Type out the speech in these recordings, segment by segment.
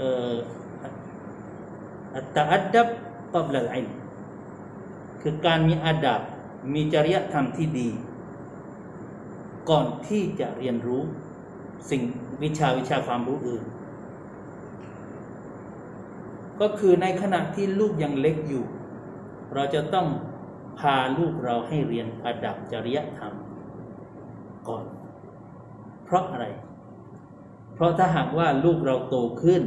อ่ออัตะอัดดับกับละอิลคือการมีอาดับ มีจริยธรรมที่ดี ก่อนที่จะเรียนรู้สิ่งวิชาวิชาความรู้อื่น ก็คือในขณะที่ลูกยังเล็กอยู่ เราจะต้องพาลูกเราให้เรียนอาดับจริยธรรมก่อน เพราะอะไร ราะถ้าหากว่าลูกเราโตขึ้น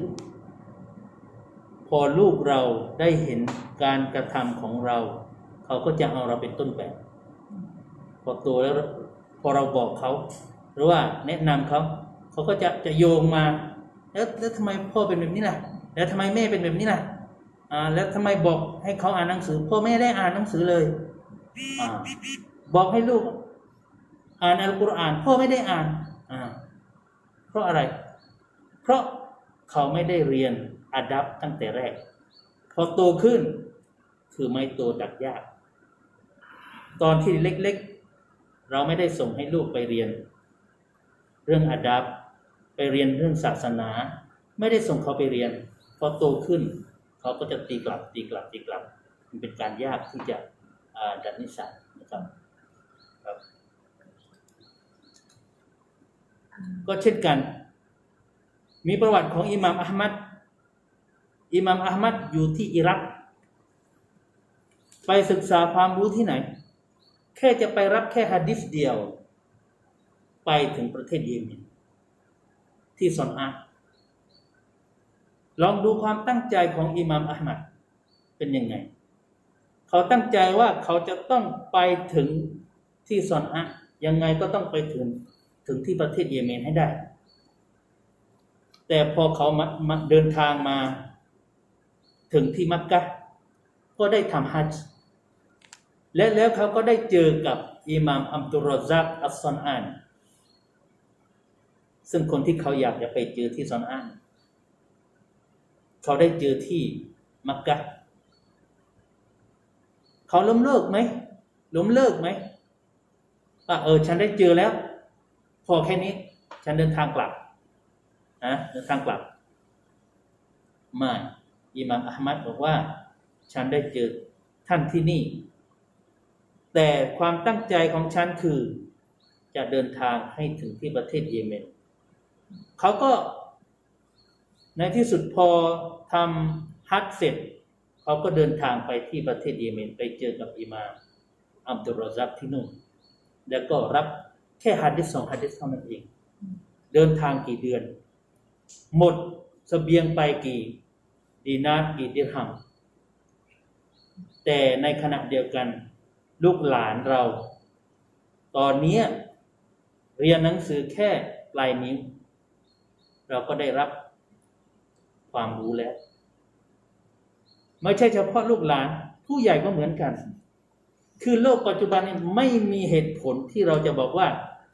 พอลูกเราได้เห็นการกระทำของเรา เขาก็จะเอาเราเป็นต้นแบบพอโตแล้วพอเราบอกเขา หรือว่าแนะนำเขา เขาก็จะจะโยงมา แล้วแล้วทำไมพ่อเป็นแบบนี้ล่ะ แล้วทำไมแม่เป็นแบบนี้ล่ะอ่าแล้วทำไมบอกให้เขาอ่านหนังสือ พ่อแม่ได้อ่านหนังสือเลยอ่าบอกให้ลูก อ่านอัลกุรอาน พ่อไม่ได้อ่านอ่า เพราะอะไร เพราะเขาไม่ได้เรียนอาดับตั้งแต่แรก พอโตขึ้นคือไม่โตดักยาก ตอนที่เล็กๆ เราไม่ได้ส่งให้ลูกไปเรียน เรื่องอาดับไปเรียนเรื่องศาสนา ไม่ได้ส่งเขาไปเรียน พอโตขึ้น เขาก็จะตีกลับตีกลับตีกลับ มันเป็นการยากที่จะดัดนิสัยนะครับ ก็เช่นกัน มีประวัติของอิหม่ามอัลมัดอิหม่ามอัลมัดอยู่ที่อิรัก ไปศึกษาความรู้ที่ไหน แค่จะไปรับแค่ฮะดิษเดียว ไปถึงประเทศเยเมนที่ซอนอาลองดูความตั้งใจของอิหม่ามอัลมัดเป็นยังไง เขาตั้งใจว่าเขาจะต้องไปถึงที่ซอนอายังไงก็ต้องไปถึง ถึงที่ประเทศเยเมนให้ได้ แต่พอเขามามาเดินทางมา ถึงที่มักกะก็ได้ทำฮัจญ์และแล้วเขาก็ได้เจอกับอิหม่ามอัมตุรอซักอัสซอนอานซึ่งคนที่เขาอยากจะไปเจอที่ซอนอานเขาได้เจอที่มักกะเขาล้มเลิกไหมล้มเลิกไหมว่าเออ ฉันได้เจอแล้ว พอแค่นี้ ฉันเดินทางกลับนะเดินทางกลับไม่อิหม่ามอัลมัดบอกว่า ฉันได้เจอท่านที่นี่ แต่ความตั้งใจของฉันคือ จะเดินทางให้ถึงที่ประเทศเยเมนเขาก็ ในที่สุดพอทำฮัจเสร็จเขาก็เดินทางไปที่ประเทศเยเมน ไปเจอกับอิหม่ามอัมตุรรอซักที่นู่น แล้วก็รับ แค่ฮัดดิษสองฮัดดิษเท่านั้นเองเดินทางกี่เดือน หมดเสบียงไปกี่ดีนาร์กี่ดิรฮัมแต่ในขณะเดียวกัน ลูกหลานเรา ตอนเนี้เรียนหนังสือแค่ปลายนิ้ว เราก็ได้รับความรู้แล้ว ไม่ใช่เฉพาะลูกหลาน ผู้ใหญ่ก็เหมือนกัน คือโลกปัจจุบันนี้ไม่มีเหตุผลที่เราจะบอกว่า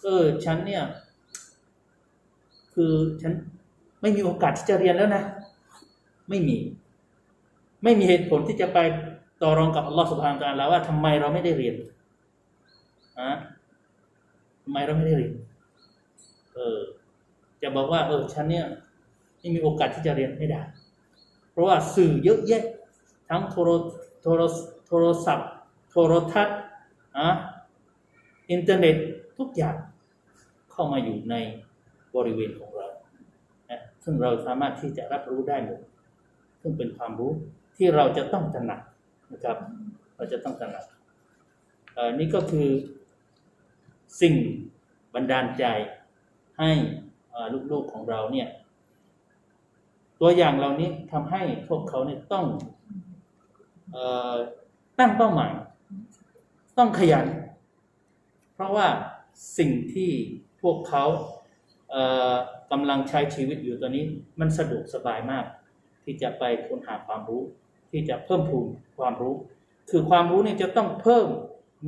เออฉันเนี่ย คือฉันไม่มีโอกาสที่จะเรียนแล้วนะ ไม่มี ไม่มีเหตุผลที่จะไปต่อรองกับอัลลอฮฺสุบฮานตะอาลาว่าทำไมเราไม่ได้เรียนอะทำไมเราไม่ได้เรียน เออ จะบอกว่า เออฉันเนี่ยไม่มีโอกาสที่จะเรียนไม่ได้ เพราะว่าสื่อเยอะแยะ ทั้งโทรโทรโทรศัพท์ โทรทัศน์อะ อินเทอร์เน็ตทุกอย่างเข้ามาอยู่ในบริเวณของเรานะซึ่งเราสามารถที่จะรับรู้ได้หมดซึ่งเป็นความรู้ที่เราจะต้องตระหนักนะครับ เราจะต้องตระหนักเอ่อนี่ก็คือสิ่งบันดาลใจให้ลูกๆของเราเนี่ยตัวอย่างเหล่านี้ทำให้พวกเขาเนี่ยต้องอตั้งเป้าหมาย ต้องขยัน เพราะว่าสิ่งที่พวกเขาเกำลังใช้ชีวิตอยู่ตอนนี้ มันสะดวกสบายมาก ที่จะไปค้นหาความรู้ ที่จะเพิ่มพูนความรู้ คือความรู้เนี่ยจะต้องเพิ่ม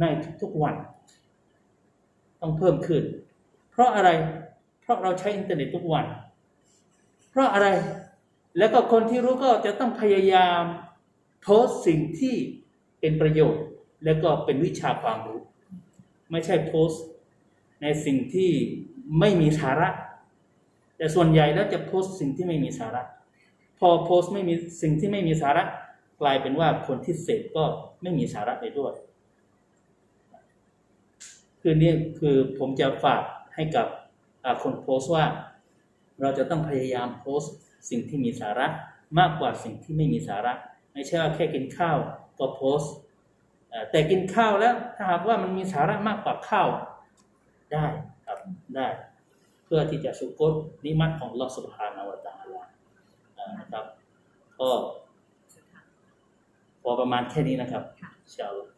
ในทุกๆวัน ต้องเพิ่มขึ้น เพราะอะไรเพราะเราใช้อินเทอร์เน็ตทุกวัน เพราะอะไรแล้วก็คนที่รู้ก็จะต้องพยายามโพสสิ่งที่เป็นประโยชน์ แล้วก็เป็นวิชาความรู้ ไม่ใช่โพสต์ในสิ่งที่ไม่มีสาระ แต่ส่วนใหญ่แล้วจะโพสต์สิ่งที่ไม่มีสาระ พอโพสต์ไม่มีสิ่งที่ไม่มีสาระ กลายเป็นว่าคนที่เสพก็ไม่มีสาระไปด้วย คือเนี่ยคือผมจะฝากให้กับคนโพสต์ว่า เราจะต้องพยายามโพสต์สิ่งที่มีสาระมากกว่าสิ่งที่ไม่มีสาระ ไม่ใช่ว่าแค่กินข้าวก็โพสต์ แต่กินข้าวแล้วถ้าหากว่ามันมีสาระมากกว่าข้าวได้ครับได้ เพื่อที่จะสุกตนิมัตของลอสุภานาวตาลาอ่านะครับก็พอประมาณแค่นี้นะครับค่ะอินชาอัลลอฮ์